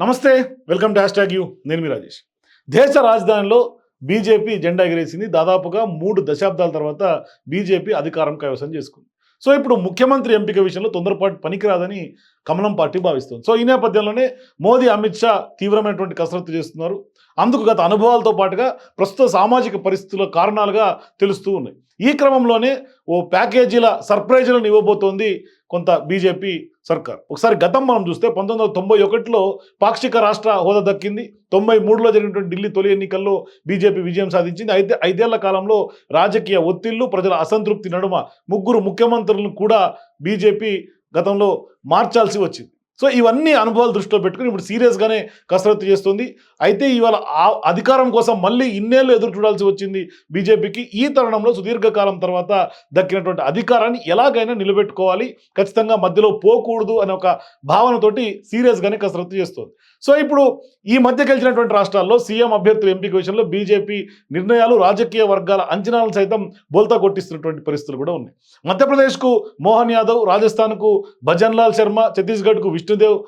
నమస్తే welcome to hash you. నేను మీ రాజేష్. దేశ రాజధానిలో బీజేపీ జెండా ఎగిరేసింది దాదాపుగా మూడు దశాబ్దాల తర్వాత బీజేపీ అధికారం కైవసం చేసుకుంది. సో ఇప్పుడు ముఖ్యమంత్రి ఎంపిక విషయంలో తొందరపాటు పనికిరాదని కమలం పార్టీ భావిస్తుంది. సో ఈ నేపథ్యంలోనే మోదీ అమిత్ షా తీవ్రమైనటువంటి కసరత్తు చేస్తున్నారు. అందుకు గత అనుభవాలతో పాటుగా ప్రస్తుత సామాజిక పరిస్థితుల కారణాలుగా తెలుస్తూ ఉన్నాయి. ఈ క్రమంలోనే ఓ ప్యాకేజీల సర్ప్రైజ్లను ఇవ్వబోతోంది కొంత బీజేపీ సర్కార్. ఒకసారి గతం మనం చూస్తే పంతొమ్మిది వందల తొంభై ఒకటిలో పాక్షిక రాష్ట్ర హోదా దక్కింది. తొంభై మూడులో జరిగినటువంటి ఢిల్లీ తొలి ఎన్నికల్లో బీజేపీ విజయం సాధించింది. అయితే ఐదేళ్ళ కాలంలో రాజకీయ ఒత్తిళ్ళు ప్రజల అసంతృప్తి నడుమ ముగ్గురు ముఖ్యమంత్రులను కూడా బీజేపీ గతంలో మార్చాల్సి వచ్చింది. సో ఇవన్నీ అనుభవాలు దృష్టిలో పెట్టుకుని ఇప్పుడు సీరియస్గానే కసరత్తు చేస్తుంది. అయితే ఇవాళ అధికారం కోసం మళ్ళీ ఇన్నేళ్ళు ఎదురు చూడాల్సి వచ్చింది బీజేపీకి. ఈ తరుణంలో సుదీర్ఘకాలం తర్వాత దక్కినటువంటి అధికారాన్ని ఎలాగైనా నిలబెట్టుకోవాలి ఖచ్చితంగా మధ్యలో పోకూడదు అనే ఒక భావనతోటి సీరియస్గానే కసరత్తు చేస్తుంది. సో ఇప్పుడు ఈ మధ్య గెలిచినటువంటి రాష్ట్రాల్లో సీఎం అభ్యర్థుల ఎంపిక విషయంలో బీజేపీ నిర్ణయాలు రాజకీయ వర్గాల అంచనాలను సైతం బోల్తా కొట్టిస్తున్నటువంటి పరిస్థితులు కూడా ఉన్నాయి. మధ్యప్రదేశ్కు మోహన్ యాదవ్ రాజస్థాన్కు భజన్లాల్ శర్మ ఛత్తీస్గఢ్కు విష్ణుదేవ్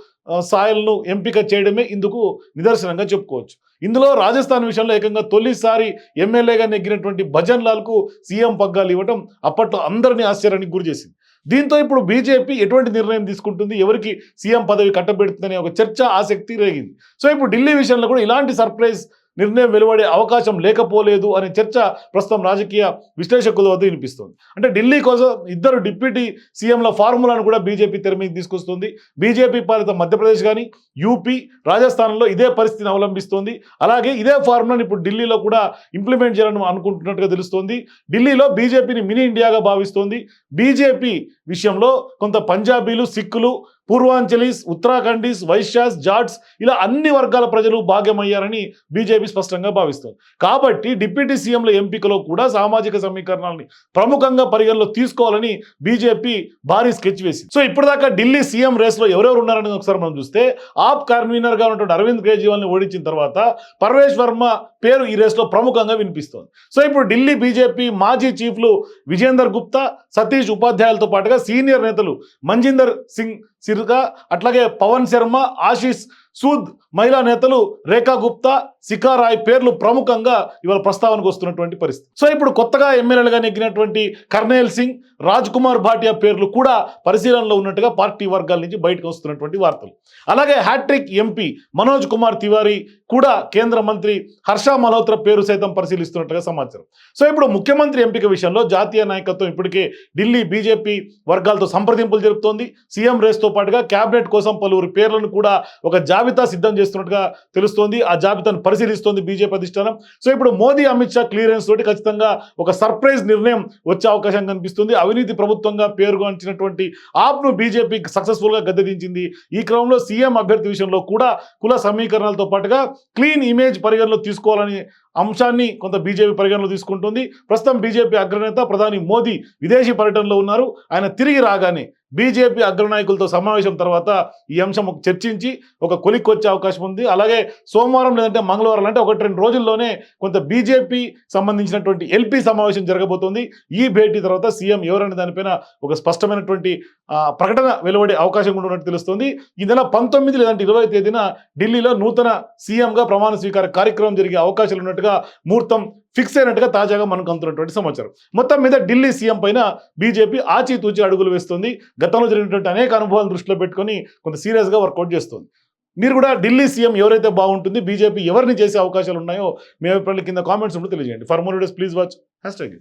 సాయల్ను ఎంపిక చేయడమే ఇందుకు నిదర్శనంగా చెప్పుకోవచ్చు. ఇందులో రాజస్థాన్ విషయంలో ఏకంగా తొలిసారి ఎమ్మెల్యేగా నెగ్గినటువంటి భజన్ లాల్కు సీఎం పగ్గాలు ఇవ్వడం అప్పట్లో అందరినీ ఆశ్చర్యానికి గురి చేసింది దీంతో ఇప్పుడు బీజేపీ ఎటువంటి నిర్ణయం తీసుకుంటుంది? ఎవరికి సీఎం పదవి కట్టబెడుతుందనే ఒక చర్చ ఆసక్తి రేగింది. సో ఇప్పుడు ఢిల్లీ విషయంలో కూడా ఇలాంటి సర్ప్రైజ్ నిర్ణయం వెలువడే అవకాశం లేకపోలేదు అనే చర్చ ప్రస్తుతం రాజకీయ విశ్లేషకుల వద్ద వినిపిస్తుంది. అంటే ఢిల్లీ కోసం ఇద్దరు డిప్యూటీ సీఎంల ఫార్ములాను కూడా బీజేపీ తెర మీద తీసుకొస్తుంది. బీజేపీ పాలిత మధ్యప్రదేశ్ కానీ యూపీ రాజస్థాన్లో ఇదే పరిస్థితిని అవలంబిస్తోంది. అలాగే ఇదే ఫార్ములాను ఇప్పుడు ఢిల్లీలో కూడా ఇంప్లిమెంట్ చేయాలని అనుకుంటున్నట్టుగా తెలుస్తోంది. ఢిల్లీలో బీజేపీని మినీ ఇండియాగా భావిస్తోంది. బీజేపీ విషయంలో కొంత పంజాబీలు సిక్కులు పూర్వాంచలీస్ ఉత్తరాఖండీస్ వైశ్యాస్ జాట్స్ ఇలా అన్ని వర్గాల ప్రజలు భాగ్యమయ్యారని బీజేపీ స్పష్టంగా భావిస్తారు కాబట్టి డిప్యూటీ సీఎంల ఎంపికలో కూడా సామాజిక సమీకరణాలని ప్రముఖంగా పరిగణలో తీసుకోవాలని బీజేపీ భారీ స్కెచ్ వేసింది. సో ఇప్పటిదాకా ఢిల్లీ సీఎం రేస్లో ఎవరెవరు ఉన్నారని ఒకసారి మనం చూస్తే ఆప్ కన్వీనర్గా ఉన్నటువంటి అరవింద్ కేజ్రీవాల్ని ఓడించిన తర్వాత పర్వేష్ వర్మ పేరు ఈ రేస్లో ప్రముఖంగా వినిపిస్తోంది. సో ఇప్పుడు ఢిల్లీ బీజేపీ మాజీ చీఫ్లు విజేందర్ గుప్తా సతీష్ ఉపాధ్యాయులతో పాటుగా సీనియర్ నేతలు మంజిందర్ సింగ్ సిరుగా అట్లాగే పవన్ శర్మ ఆశీష్ సూద్ మహిళా నేతలు రేఖా గుప్తా శిఖా రాయ్ పేర్లు ప్రముఖంగా ఇవాళ ప్రస్తావనకు వస్తున్నటువంటి పరిస్థితి. సో ఇప్పుడు కొత్తగా ఎమ్మెల్యేలుగా నెగ్గినటువంటి కర్నేల్ సింగ్ రాజ్ కుమార్ భాటియా పేర్లు కూడా పరిశీలనలో ఉన్నట్టుగా పార్టీ వర్గాల నుంచి బయటకు వస్తున్నటువంటి వార్తలు. అలాగే hat-trick M P Manoj Kumar Tiwari కూడా కేంద్ర మంత్రి హర్ష మల్హోత్రా పేరు సైతం పరిశీలిస్తున్నట్టుగా సమాచారం. సో ఇప్పుడు ముఖ్యమంత్రి ఎంపిక విషయంలో జాతీయ నాయకత్వం ఇప్పటికే ఢిల్లీ బీజేపీ వర్గాలతో సంప్రదింపులు జరుపుతోంది. సీఎం రేస్తో పాటుగా కేబినెట్ కోసం పలువురు పేర్లను కూడా ఒక జాబితా సిద్ధం చేస్తున్నట్టుగా తెలుస్తోంది. ఆ జాబితాను పరిశీలిస్తోంది బీజేపీ అధిష్టానం. సో ఇప్పుడు మోదీ అమిత్ షా క్లియరెన్స్ తోటి ఖచ్చితంగా ఒక సర్ప్రైజ్ నిర్ణయం వచ్చే అవకాశం కనిపిస్తుంది. అవినీతి ప్రభుత్వంగా పేరుగాంచినటువంటి ఆప్ను బీజేపీ సక్సెస్ఫుల్గా గద్దెదించింది. ఈ క్రమంలో సీఎం అభ్యర్థి విషయంలో కూడా కుల సమీకరణలతో పాటుగా క్లీన్ ఇమేజ్ పరిగణలో తీసుకోవాలని అంశాన్ని కొంత బీజేపీ పరిగణలో తీసుకుంటుంది. ప్రస్తుతం బీజేపీ అగ్రనేత ప్రధాని మోదీ విదేశీ పర్యటనలో ఉన్నారు. ఆయన తిరిగి రాగానే బీజేపీ అగ్రనాయకులతో సమావేశం తర్వాత ఈ అంశం చర్చించి ఒక కొలిక్కి వచ్చే అవకాశం ఉంది. అలాగే సోమవారం లేదంటే మంగళవారం అంటే ఒకటి రెండు రోజుల్లోనే కొంత బీజేపీ సంబంధించినటువంటి ఎల్పీ సమావేశం జరగబోతోంది. ఈ భేటీ తర్వాత సీఎం ఎవరనే దానిపైన ఒక స్పష్టమైనటువంటి ప్రకటన వెలువడే అవకాశం కూడా ఉన్నట్టు తెలుస్తుంది. ఈ నెల పంతొమ్మిది లేదంటే ఇరవై తేదీన ఢిల్లీలో నూతన సీఎంగా ప్రమాణ స్వీకార కార్యక్రమం జరిగే అవకాశాలు ఉన్నట్టు అయినట్టుగా ముహూర్తం ఫిక్స్ అయినట్టుగా తాజాగా మనకు అందుతున్నటువంటి సమాచారం. మొత్తం మీద ఢిల్లీ సీఎం పైన బీజేపీ ఆచితూచి అడుగులు వేస్తుంది. గతంలో జరిగినటువంటి అనేక అనుభవాలను దృష్టిలో పెట్టుకొని కొంత సీరియస్గా వర్కౌట్ చేస్తుంది. మీరు కూడా ఢిల్లీ సీఎం ఎవరైతే బాగుంటుంది బీజేపీ ఎవరిని చేసే అవకాశాలు ఉన్నాయో మీ అభిప్రాయాలు కింద కామెంట్స్ ఉంటే తెలియజేయండి. For more days please watch hashtag